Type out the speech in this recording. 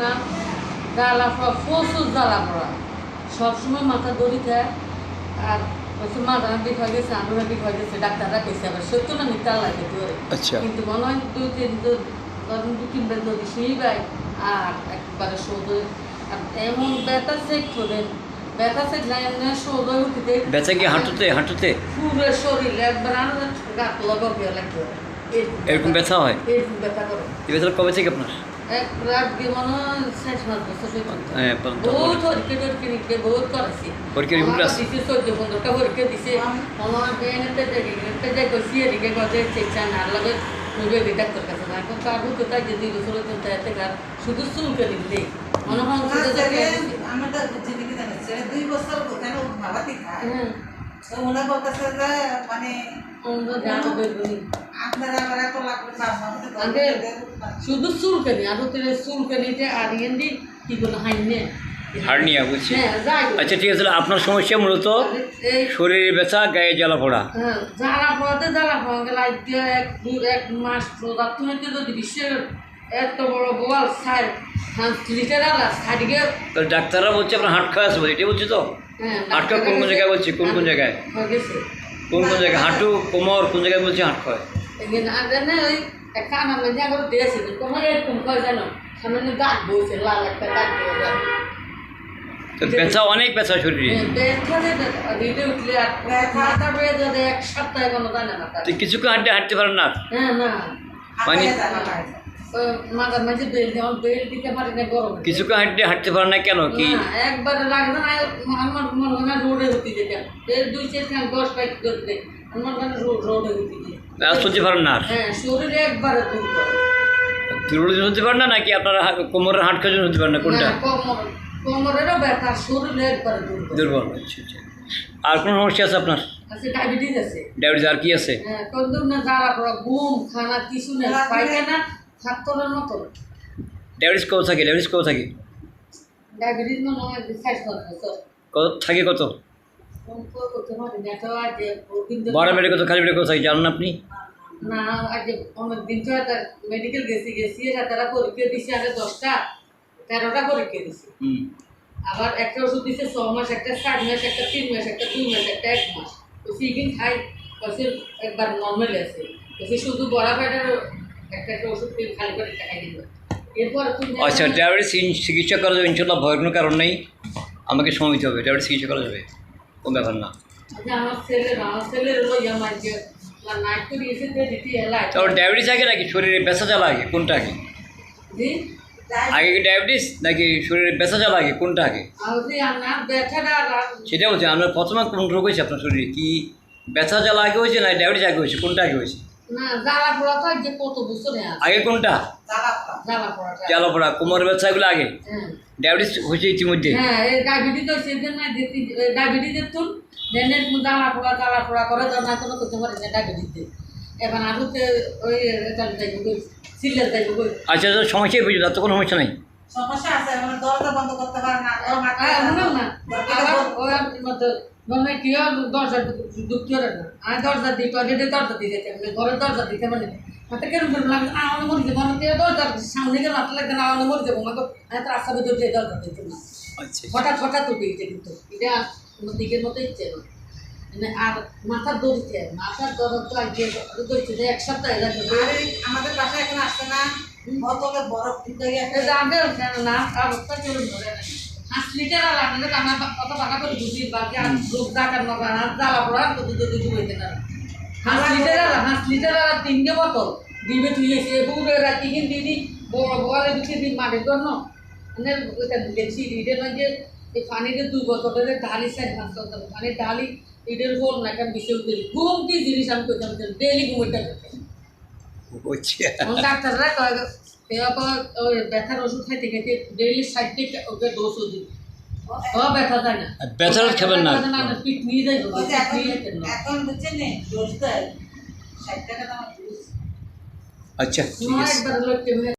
না জ্বালা পড়া প্রচুর জ্বালা পড়া। সবসময় মাথা দড়ি খায় আর হচ্ছে মাথা হাঁটি খাওয়া গেছে আলু হাঁটি খাওয়া গেছে ডাক্তাররা কইছে আবার সত্য না মিথ্যা লাগে তো আচ্ছা। কিন্তু মনে হয় দু তিন ধরেন দু তিন বের যদি শুই পাই আর একবারে শোধ আর এমন ব্যথা চেক করেন ব্যথা চেক না এমনি শোধ হয়ে উঠিতে ব্যথা কি হাঁটুতে হাঁটুতে? পুরো শরীর একবার আনন্দ গাত লগা হয়ে লাগবে। এরকম ব্যথা হয়? এরকম ব্যথা করে। এই ব্যথাটা কবে থেকে আপনার? শুধু চুলকে দিলে আমার তো জীবিকা জানে, ছেলে দুই বছর কেন ভাবাতি খায় তো ওরা বলতেছে মানে শুধু চুলকানি আর হচ্ছে চুলকানিতে আর এমনি কি বলে হাইনে। হার্নিয়া বুঝছি। হ্যাঁ। আচ্ছা ঠিক আছে আপনার সমস্যা মূলত শরীরে ব্যথা গায়ে জ্বালা পড়া। হ্যাঁ, জ্বালা পড়াতে জ্বালা পড়া গেল এক মাস তুমি যদি বিশ্বের এত বড় গোয়াল সার হ্যাঁ লিটার তো ডাক্তাররা বলছে আপনার হাট খাওয়া আছে বলে এটাই বলছি তো? হ্যাঁ হাট কোন কোন জায়গায় বলছি? কোন কোন জায়গায়? কোন কোন জায়গায়? হাঁটু কোমর কোন জায়গায় বলছে? হাট খাওয়া আর জানে ওই একটা আমার মেয়ে করে দিয়েছে তোমার এরকম কয় জানো সামনে দাঁত বইছে লাল একটা দাঁত দিয়ে যায় ব্যথা অনেক ব্যথা শরীরে কোনো কিছুক্ষণ হাঁটতে হাঁটতে পারেন না হ্যাঁ না মানে- মাঝে মাঝে বেল বেল দিতে পারি না গরমে কিছুক্ষণ হাঁটতে হাঁটতে পারেন না কেন কি না, একবারে লাগবে না আমার মনে হয় রোডে হতে যেতাম দুই চার দশ বাইক করতে আমার মানে রোডে হতে যেতাম চলতে পারেন না হ্যাঁ দুর্বল জন্য হতে পারেন না নাকি আপনার কোমরের হাট খাওয়ার জন্য হতে পারেন না কোনটা? না, কোমর কোমরেরও ব্যথা শরীরে একবারে দূর করে দুর্বল আচ্ছা আচ্ছা। আর কোনো সমস্যা আছে আপনার? ডায়াবেটিস আছে। ডায়াবেটিস আর কি আছে? হ্যাঁ ডায়াবেটিস কত থাকে? ডায়াবেটিস কত থাকে? হয় কত থাকে কত? করতে পারি তো বড় খালি কত থাকে জানেন আপনি? না আজ অনেক দিন তো একটা মেডিকেল গেছি গেছি এটা তারা পরীক্ষা দিছে আগে দশটা তেরোটা পরীক্ষা দিছে। হুম। আবার একটা ওষুধ দিছে ছ মাস একটা সাত মাস একটা তিন মাস একটা দুই মাস একটা এক মাস। তো সিকিন খাই। বলছে একবার নর্মাল আছে। বলছে শুধু বড়া পেটের একটা একটা ওষুধ খালি করে খাই দিবে। আচ্ছা ইন- চিকিৎসা করা যাবে ইনশাল্লাহ ভয়ের কোনো কারণ নেই। আমাকে সময় দিতে হবে ডায়াবেটিস চিকিৎসা করা যাবে। কোনো ব্যাপার না। আচ্ছা, আমার আমার আমার এলাই তারপর ডায়াবেটিস আগে নাকি শরীরে ব্যথা জ্বালা আগে? কোনটা আগে? আগে কি ডায়াবেটিস নাকি শরীরে ব্যথা জ্বালা আগে? কোনটা আগে? আমার সেটা বলছি আপনার প্রথমে কোন রোগ হয়েছে আপনার শরীরে? কি ব্যথা জ্বালা আগে হয়েছে না ডায়াবেটিস আগে হয়েছে? কোনটা আগে হয়েছে? আগে কোনটা? কোমর আগে? হ্যাঁ। ডায়াবেটিস হয়েছে ইতিমধ্যে? হ্যাঁ আচ্ছা আচ্ছা, সমস্যাই সমস্যা নেই? সমস্যা আছে দরজা বন্ধ করতে পারে না ওই মধ্যে মনে কি দরজা ঢুকতে পারে না। আমি দরজা দিই টয়লেটে দরজা দিতে আমি ঘরের দরজা দিতে মানে হাতে কেন করে লাগে আমার মরে যাব আমি দরজার সামনে গেলে হাতে লাগবে না আমার মরে যাব আমাকে আমি তো আশা ভিতর দিয়ে দরজা দিতে না। আচ্ছা হঠাৎ হঠাৎ উঠে গেছে কিন্তু এটা কোনো দিকের মতো ইচ্ছে না। মানে আর মাথার দড়িতে মাথার দরদ তো আজকে দড়িতে এক সপ্তাহ যাচ্ছে। আমাদের বাসায় এখন আসছে না বোতলে বরফ ঢুকে গেছে। না অবস্থা চলুন ধরে না হাঁস লিটার আর আমাদের আমার কত টাকা করে বুঝি বাকি আর লোক ডাকার নগা হাঁস জ্বালা পড়া কত যদি ডুবাইতে না হাঁস লিটার হাঁস লিটার তিনটে বোতল। দিবে তুই এসে পুরো রাতি কিন দিদি বড় বড় দিন মাঠের জন্য। মানে দেখছি ইটের মধ্যে এই পানিতে দুই বোতলের ডালি সাইড হাঁস পানির ডালি ইটের বল না কেন বিষয় করি ঘুম কি জিনিস আমি করতাম ডেলি ঘুমটা ডাক্তাররা কয় এবার ওই ব্যথার ওষুধ খাইতে খাইতে ডেইলি ষাট থেকে ওকে ডোজ দিই। ও ব্যথা যায় না। আর ব্যথার ওষুধ খাবেন না। ব্যথা না পিঠ নিয়ে যায় ওই যে এখন পিঠ নিয়ে যায়। এখন বুঝছেন নে দোষ দেয়। ষাট টাকা দাম। আচ্ছা